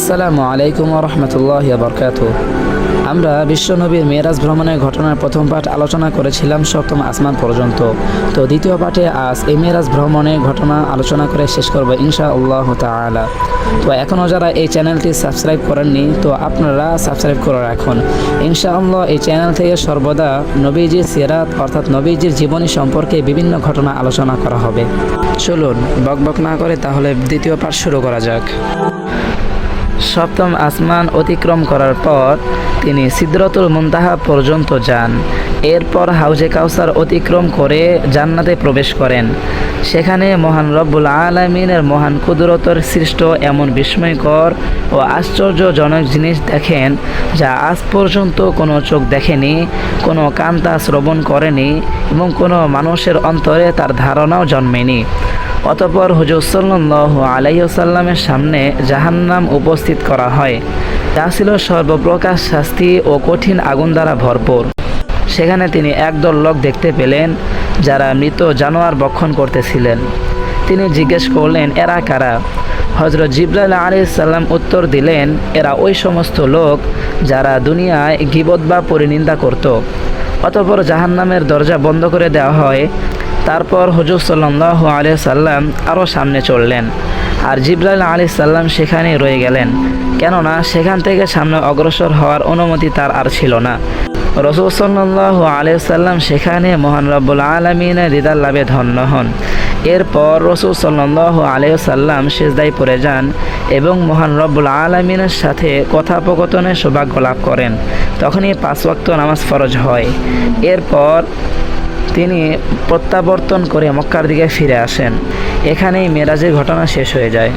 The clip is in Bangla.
আসসালামু আলাইকুম রহমতুল্লাহ বরকাত আমরা বিশ্বনবীর মেরাজ ভ্রমণের ঘটনার প্রথম পাঠ আলোচনা করেছিলাম সপ্তম আসমান পর্যন্ত। তো দ্বিতীয় পাঠে আজ এই মেরাজ ভ্রমণের ঘটনা আলোচনা করে শেষ করব ইনশা আল্লাহ তালা তো এখনও যারা এই চ্যানেলটি সাবস্ক্রাইব করেননি, তো আপনারা সাবস্ক্রাইব করে রাখুন। ইনশা আল্লাহ এই চ্যানেল থেকে সর্বদা নবীজির সিরাত অর্থাৎ নবীজির জীবনী সম্পর্কে বিভিন্ন ঘটনা আলোচনা করা হবে। চলুন বকবক না করে তাহলে দ্বিতীয় পাঠ শুরু করা যাক। সপ্তম আসমান অতিক্রম করার পর তিনি সিদ্রতুল মুন্তাহা পর্যন্ত যান। এরপর হাউজে কাউসার অতিক্রম করে জান্নাতে প্রবেশ করেন। সেখানে মহান রব্বুল আলমিনের মহান কুদরতর সৃষ্ট এমন বিস্ময়কর ও আশ্চর্যজনক জিনিস দেখেন, যা আজ পর্যন্ত কোনো চোখ দেখেনি, কোনো কান তা শ্রবণ করেনি এবং কোনো মানুষের অন্তরে তার ধারণাও জন্মেনি। অতপর হুজুর সাল্লাহ আলাইসাল্লামের সামনে জাহান্নাম উপস্থিত করা হয়। যা ছিল সর্বপ্রকাশ শাস্তি ও কঠিন আগুন দ্বারা ভরপুর। সেখানে তিনি একদল লোক দেখতে পেলেন, যারা মৃত জানোয়ার বক্ষণ করতেছিলেন। তিনি জিজ্ঞেস করলেন, এরা কারা? হজরত জিব্রাইল আলাইসাল্লাম উত্তর দিলেন, এরা ওই সমস্ত লোক যারা দুনিয়ায় গিবত বা পরিনিন্দা করত। অতপর জাহান্নামের দরজা বন্ধ করে দেওয়া হয় তারপর হুজুর সাল্লাহ আলিয়া সাল্লাম আরও সামনে চললেন। আর জিব্রাইল আলি সাল্লাম সেখানেই রয়ে গেলেন। কেননা সেখান থেকে সামনে অগ্রসর হওয়ার অনুমতি তার আর ছিল না। রসুল সাল্লাহ আলিয়া সাল্লাম সেখানে মহান রব্বুল আলমিনের দিদার লাভে ধন্য হন। এরপর রসুল সাল্লাহ আলিয়া সাল্লাম শেষদায় পড়ে যান এবং মহান রব্বুল আলমিনের সাথে কথোপকথনের সৌভাগ্য লাভ করেন। তখনই পাঁচ ওয়াক্ত নামাজ ফরজ হয়। এরপর তিনি প্রত্যাবর্তন করে মক্কার দিকে ফিরে আসেন। এখানেই মেরাজের ঘটনা শেষ হয়ে যায়।